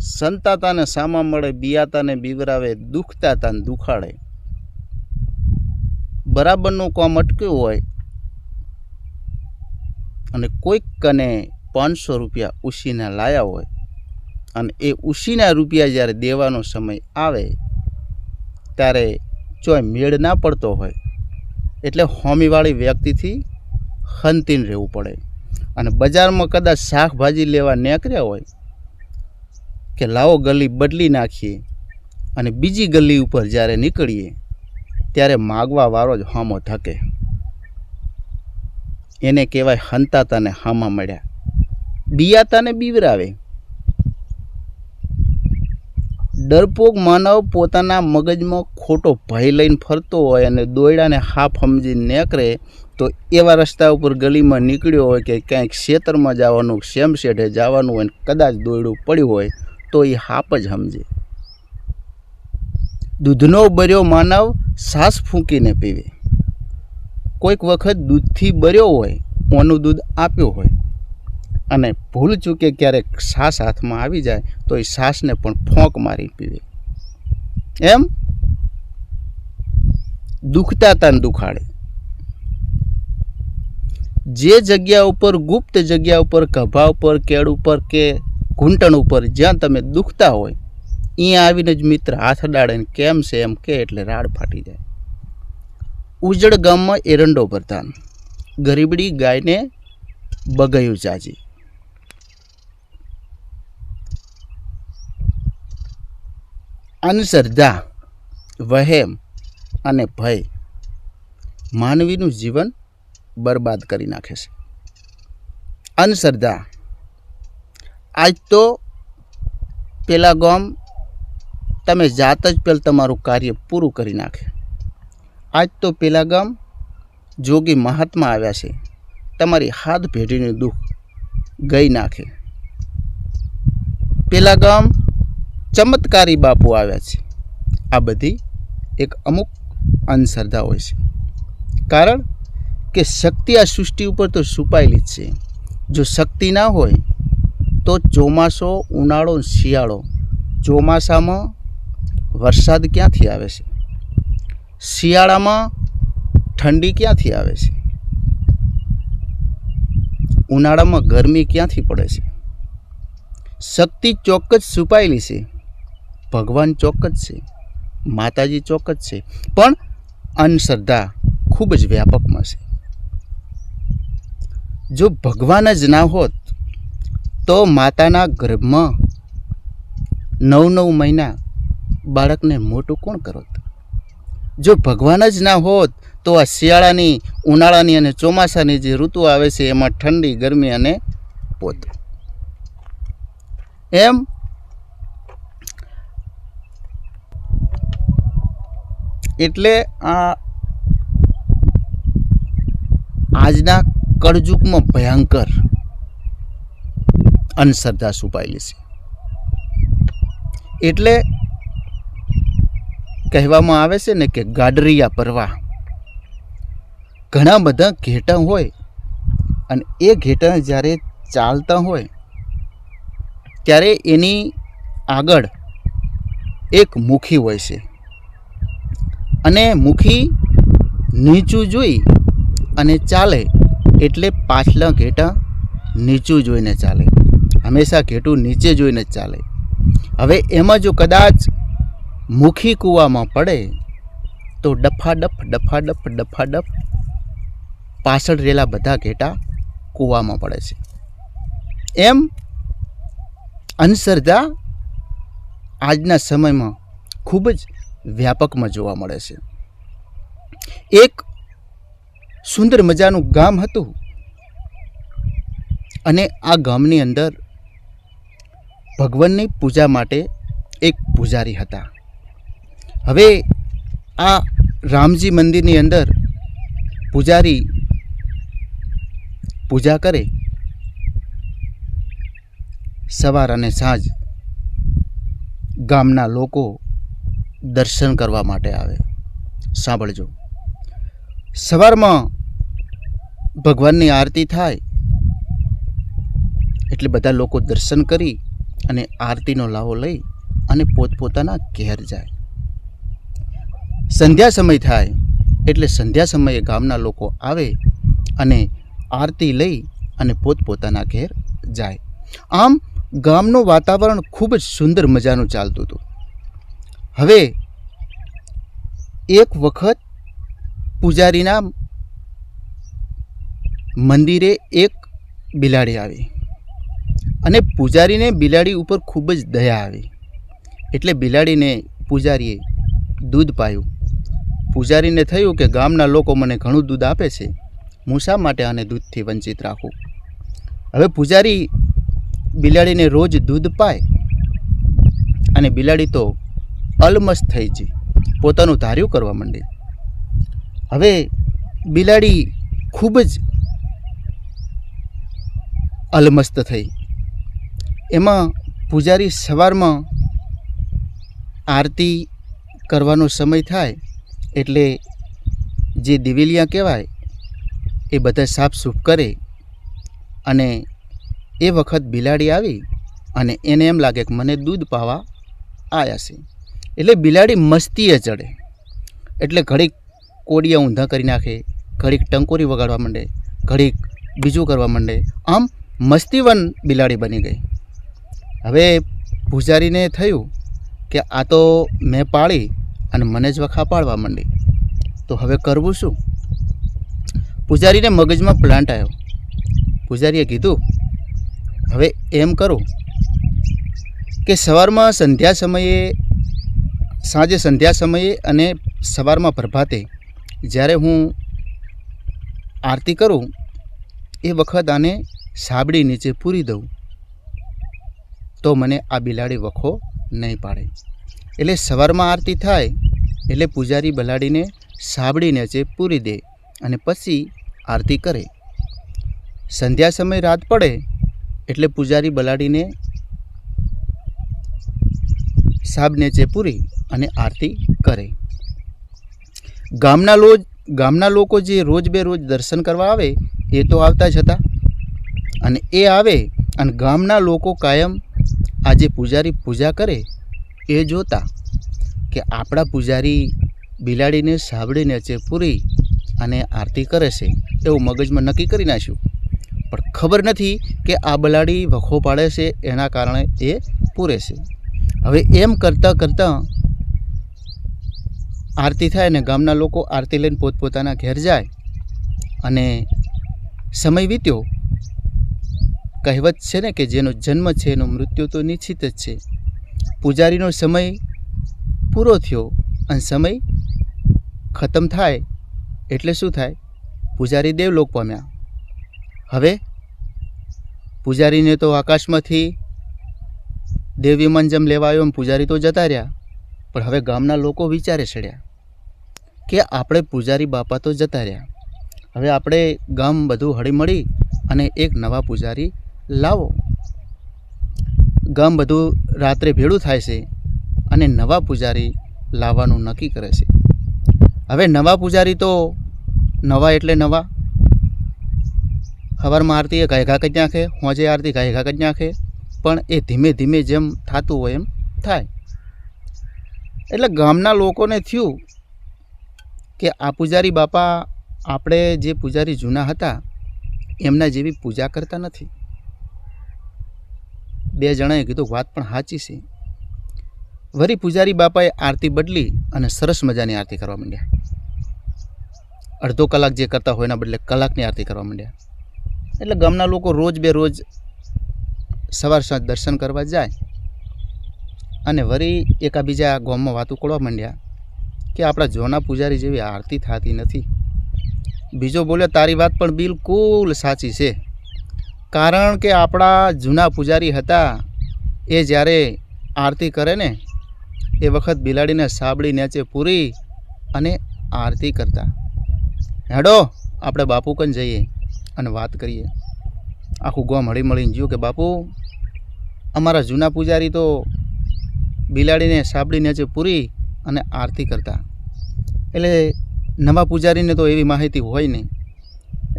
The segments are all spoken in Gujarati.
સંતાતાને સામા મળે, બિયાતાને બીવરાવે, દુખતાતાને દુખાડે. બરાબરનું કામ અટક્યું હોય અને કોઈક કને પાંચસો રૂપિયા ઉશીના લાયા હોય અને એ ઉછીના રૂપિયા જ્યારે દેવાનો સમય આવે ત્યારે ચોય મેળ ના પડતો હોય એટલે હોમીવાળી વ્યક્તિથી હંતીને રહેવું પડે. અને બજારમાં કદાચ શાકભાજી લેવા નીકળ્યા હોય કે લાવો ગલી બદલી નાખીએ અને બીજી ગલી ઉપર જ્યારે નીકળીએ, ત્યારે માગવા વાળો જ હામો થકે એને કહેવાય હંતાતાને હામા મળ્યા. બિયાતાને બીવરાવે. ડરપોક માનવ પોતાના મગજમાં ખોટો ભય લઈને ફરતો હોય અને દોયડાને હાફ સમજી નીકળે, તો એવા રસ્તા ઉપર ગલીમાં નીકળ્યો હોય કે ક્યાંક ખેતરમાં જવાનું શેમ શેઢે જવાનું હોય ને કદાચ દોયડું પડ્યું હોય તો એ હાપ જ સમજે. દૂધનો બર્યો માનવ સાસ ફૂંકીને પીવે. કોઈક વખત દૂધથી બર્યો હોય ઓનું દૂધ આપ્યું હોય અને ભૂલ ચૂકે ક્યારેક સાસ હાથમાં આવી જાય તો એ સાસને પણ ફોંક મારી પીવે. એમ? દુખતા તાન દુખાડે. જે જગ્યા ઉપર, ગુપ્ત જગ્યા ઉપર કભા ઉપર, કેળ ઉપર કે ઘૂંટણ ઉપર જ્યાં તમે દુખતા હોય અહીંયા આવીને જ મિત્ર હાથ અડાડે કેમ છે એમ કે એટલે રાડ ફાટી જાય. ઉજળ ગામમાં એરંડો પ્રધાન ગરીબડી ગાયને બગયું ચાજી અંધશ્રદ્ધા વહેમ અને ભય માનવીનું જીવન બરબાદ કરી નાખે છે. અંધશ્રદ્ધા આજ તો પેલા ગામ તમે જાત જ પહેલાં તમારું કાર્ય પૂરું કરી નાખે. આજ તો પેલા ગામ જોગી મહાત્મા આવ્યા છે. તમારી હાથ પેઢીનું દુઃખ ગઈ નાખે. પેલા ગામ ચમત્કારી બાપુ આવ્યા છે. આ બધી એક અમુક અંધશ્રદ્ધા હોય છે. કારણ કે શક્તિ આ સૃષ્ટિ ઉપર તો છુપાયેલી જ છે. જો શક્તિ ના હોય તો ચોમાસો, ઉનાળો શિયાળો. ચોમાસામાં વરસાદ ક્યાંથી આવે છે? શિયાળામાં ઠંડી ક્યાંથી આવે છે? ઉનાળામાં ગરમી ક્યાંથી પડે છે? શક્તિ ચોક્કસ છુપાયેલી છે. ભગવાન ચોક્કસ છે. માતાજી ચોક્કસ છે. પણ અંધશ્રદ્ધા ખૂબ જ વ્યાપકમાં છે. જો ભગવાન જ ના હોત તો માતાના ગર્ભમાં નવ નવ મહિના બાળકને મોટું કોણ કરત જો ભગવાન જ ના હોત, તો આ શિયાળાની, ઉનાળાની અને ચોમાસાની જે ઋતુ આવે છે, એમાં ઠંડી, ગરમી અને પોત. એમ એટલે આ આજના કળજુગમાં ભયંકર અંધશ્રદ્ધા છુપાયેલી છે. એટલે કહેવામાં આવે છે ને કે ગાડરિયા પરવા. ઘણા બધા ઘેટા હોય અને એ ઘેટા જ્યારે ચાલતા હોય, ત્યારે એની આગળ એક મુખી હોય છે. અને મુખી નીચું જોઈ અને ચાલે એટલે પાછલા ઘેટા નીચું જોઈને ચાલે. હંમેશા ઘેટું નીચે જોઈને જ ચાલે. હવે એમાં જો કદાચ મુખી કૂવામાં પડે, તો ડફાડફ ડફાડફ ડફાડફ પાછળ રહેલા બધા ઘેટા કૂવામાં પડે છે. એમ અંધશ્રદ્ધા આજના સમયમાં ખૂબ જ વ્યાપકમાં જોવા મળે છે. એક સુંદર મજાનું ગામ હતું અને આ ગામની અંદર ભગવાનની પૂજા માટે એક પૂજારી હતા. હવે આ રામજી મંદિરની અંદર પૂજારી પૂજા કરે સવાર અને સાંજ ગામના લોકો દર્શન કરવા માટે આવે. સાંભળજો. સવારમાં ભગવાનની આરતી થાય એટલે બધા લોકો દર્શન કરી અને આરતીનો લાવો લઈ અને પોતપોતાના ઘેર જાય. સંધ્યા સમય થાય એટલે સંધ્યા સમયે ગામના લોકો આવે અને આરતી લઈ અને પોતપોતાના ઘેર જાય. આમ ગામનું વાતાવરણ ખૂબ જ સુંદર મજાનું ચાલતું હતું. હવે એક વખત પૂજારીના મંદિરે એક બિલાડી આવી. અને પૂજારીને બિલાડી ઉપર ખૂબ જ દયા આવી. એટલે બિલાડીને પૂજારીએ દૂધ પાયું. પૂજારીને થયું કે ગામના લોકો મને ઘણું દૂધ આપે છે. હું શા માટે આને દૂધથી વંચિત રાખું? હવે પૂજારી બિલાડીને રોજ દૂધ પાય અને બિલાડી તો અલમસ્ત થઈ ગઈ. પોતાનું ધાર્યું કરવા માંડી. હવે બિલાડી ખૂબ જ અલમસ્ત થઈ. એમાં પૂજારી સવારમાં આરતી કરવાનો સમય થાય એટલે જે દિવેલિયા કહેવાય, એ બધા સાફસૂફ કરે અને એ વખત બિલાડી આવી અને એને એમ લાગે કે મને દૂધ પાવા આવ્યા છે. એટલે બિલાડી મસ્તીએ ચડે. એટલે ઘડીક કોડિયા ઊંધા કરી નાખે, ઘડીક ટંકોરી વગાડવા માંડે, ઘડીક બીજું કરવા માંડે. આમ મસ્તીવન બિલાડી બની ગઈ. હવે પૂજારીને થયું કે આ તો મેં પાળી અને મને જ વખા પાડવા માંડી. તો હવે કરવું શું? પૂજારીને મગજમાં પ્લાન્ટ આવ્યો પૂજારીએ કીધું, હવે એમ કરું કે સવારમાં સંધ્યા સમયે, સાંજે સંધ્યા સમયે અને સવારમાં પ્રભાતે જ્યારે હું આરતી કરું, એ વખત આને સાબડી નીચે પૂરી દઉં. તો મને આ બિલાડી વખો નહીં પાડે. એટલે સવારમાં આરતી થાય, એટલે પૂજારી બલાડીને સાબડીને જે પૂરી દે અને પછી આરતી કરે. સંધ્યા સમય રાત પડે, એટલે પૂજારી બલાડીને સાબ જે પૂરી અને આરતી કરે. ગામના લોજ, ગામના લોકો જે રોજ બે રોજ દર્શન કરવા આવે, એ તો આવતા જ હતા. અને એ આવે અને ગામના લોકો કાયમ આ જે પૂજારી પૂજા કરે, એ જોતા કે આપણા પૂજારી બિલાડીને સાબડીને છે પૂરી અને આરતી કરે છે, એવું મગજમાં નક્કી કરી નાખ્યું. પણ ખબર નથી કે આ બલાડી વખો પાડે છે, એના કારણે એ પૂરે છે. હવે એમ કરતાં કરતાં આરતી થાય ને ગામના લોકો આરતી લઈને પોતપોતાના ઘેર જાય અને સમય વીત્યો કહેવત છે ને કે જેનો જન્મ છે, એનો મૃત્યુ તો નિશ્ચિત જ છે. પૂજારીનો સમય પૂરો થયો અને સમય ખતમ થાય એટલે શું થાય? પૂજારી દેવલોક પામ્યા. હવે પૂજારીને તો આકાશમાંથી દેવ વિમાન જેમ લેવા આવ્યો એમ પૂજારી તો જતા રહ્યા. પણ હવે ગામના લોકો વિચારે ચડ્યા કે આપણે પૂજારી બાપા તો જતા રહ્યા. હવે આપણે ગામ બધું હળીમળી અને એક નવા પૂજારી લાવો. ગામ બધું રાત્રે ભેળું થાય છે અને નવા પૂજારી લાવવાનું નક્કી કરે છે. હવે નવા પૂજારી તો નવા એટલે નવા. સવારમાં આરતી એ ગાયઘા કરી નાખે, હોજે આરતી ગાયઘા કરી નાખે, પણ એ ધીમે ધીમે જેમ થતું હોય એમ થાય. એટલે ગામના લોકોને થયું કે આ પૂજારી બાપા આપણે જે પૂજારી જૂના હતા, એમના જેવી પૂજા કરતા નથી. બે જણાએ કીધું, વાત પણ સાચી છે. વરી પૂજારી બાપાએ આરતી બદલી અને સરસ મજાની આરતી કરવા માંડ્યા. અડધો કલાક જે કરતા હોય એના બદલે કલાકની આરતી કરવા માંડ્યા. એટલે ગામના લોકો રોજ બે રોજ સવાર સાંજ દર્શન કરવા જાય અને વરી એકાબીજા ગામમાં વાતો ઉકળવા માંડ્યા કે આપણા જોના પૂજારી જેવી આરતી થતી નથી. બીજો બોલ્યો, તારી વાત પણ બિલકુલ સાચી છે. કારણ કે આપણા જૂના પૂજારી હતા, એ જ્યારે આરતી કરે ને, એ વખત બિલાડીને સાબડી નીચે પૂરી અને આરતી કરતા. હેડો, આપણે બાપુ કન જઈએ અને વાત કરીએ. આખું ગોમ હળી મળીને જ્યું કે, બાપુ, અમારા જૂના પૂજારી તો બિલાડીને સાબડી નીચે પૂરી અને આરતી કરતા. એટલે નવા પૂજારીને તો એવી માહિતી હોય નહીં.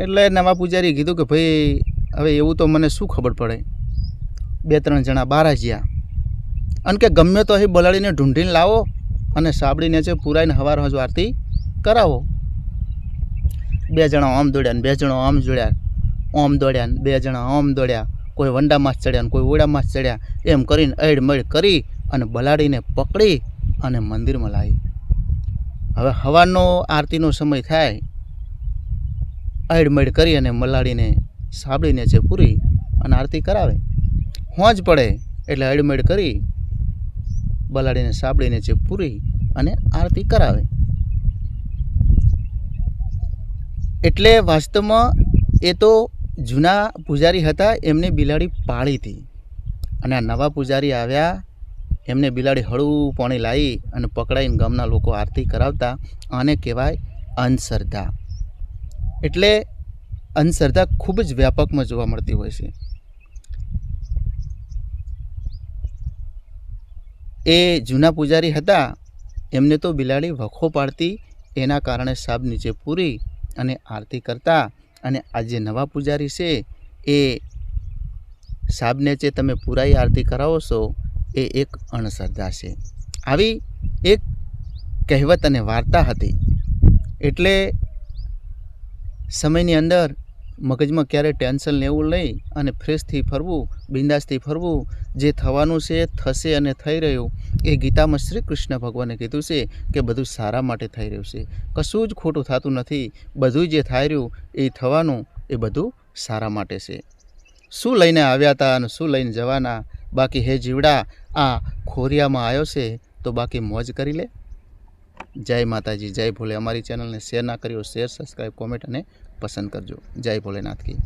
એટલે નવા પૂજારીએ કીધું કે, ભાઈ હવે એવું તો મને શું ખબર પડે? બે ત્રણ જણા બહાર જ્યાં અને કે ગમે તો અહીં બલાડીને ઢૂંઢીને લાવો અને સાબડીને છે પૂરાઈને હવાર હજુ આરતી કરાવો. બે જણા આમ દોડ્યા ને બે જણા આમ જોડ્યા. ઓમ દોડ્યા ને બે જણા આમ દોડ્યા. કોઈ વંડામાં જ ચડ્યા ને કોઈ ઓડામાં જ ચડ્યા. એમ કરીને અડમડ કરી અને બલાડીને પકડી અને મંદિરમાં લાવી. હવે હવાનો આરતીનો સમય થાય. અડમડ કરી અને મલાડીને સાબડીને છે પૂરી અને આરતી કરાવે, હોંજ પડે એટલે અડમડ કરી બલાડીને સાબડીને છે પૂરી અને આરતી કરાવે. એટલે વાસ્તવમાં એ તો જૂના પૂજારી હતા, એમને બિલાડી પાળી હતી. અને આ નવા પૂજારી આવ્યા, એમને બિલાડી હળવું પાણી લાવી અને પકડાઈને ગામના લોકો આરતી કરાવતા આને કહેવાય અંધશ્રદ્ધા. એટલે અંધશ્રદ્ધા ખૂબ જ વ્યાપકમાં જોવા મળતી હોય છે. એ જૂના પૂજારી હતા, એમને તો બિલાડી વખો પાડતી, એના કારણે સાબ નીચે પૂરી અને આરતી કરતા અને આ જે નવા પૂજારી છે, એ સાબને જે તમે પુરાઈ આરતી કરાવો છો, એ એક અણશ્રદ્ધા છે. આવી એક કહેવત અને વાર્તા હતી. એટલે સમયની અંદર મગજમાં ક્યારે ટેન્શન લેવું નહીં અને ફ્રેશથી ફરવું, બિંદાસથી ફરવું, જે થવાનું છે, થશે અને થઈ રહ્યું, એ ગીતામાં શ્રી કૃષ્ણ ભગવાને કીધું છે કે બધું સારા માટે થઈ રહ્યું છે. કશું જ ખોટું થતું નથી. બધું જે થઈ રહ્યું, એ થવાનું, એ બધું સારા માટે છે. શું લઈને આવ્યા હતા અને શું લઈને જવાના? બાકી હે જીવડા, આ ખોરિયામાં આવ્યો છે, તો બાકી મોજ કરી લે. જય માતાજી, જય ભોલે. અમારી ચેનલને શેર ના કર્યો, શેર સબસ્ક્રાઈબ કોમેન્ટ અને પસંદ કરજો. જય ભોલેનાથ કી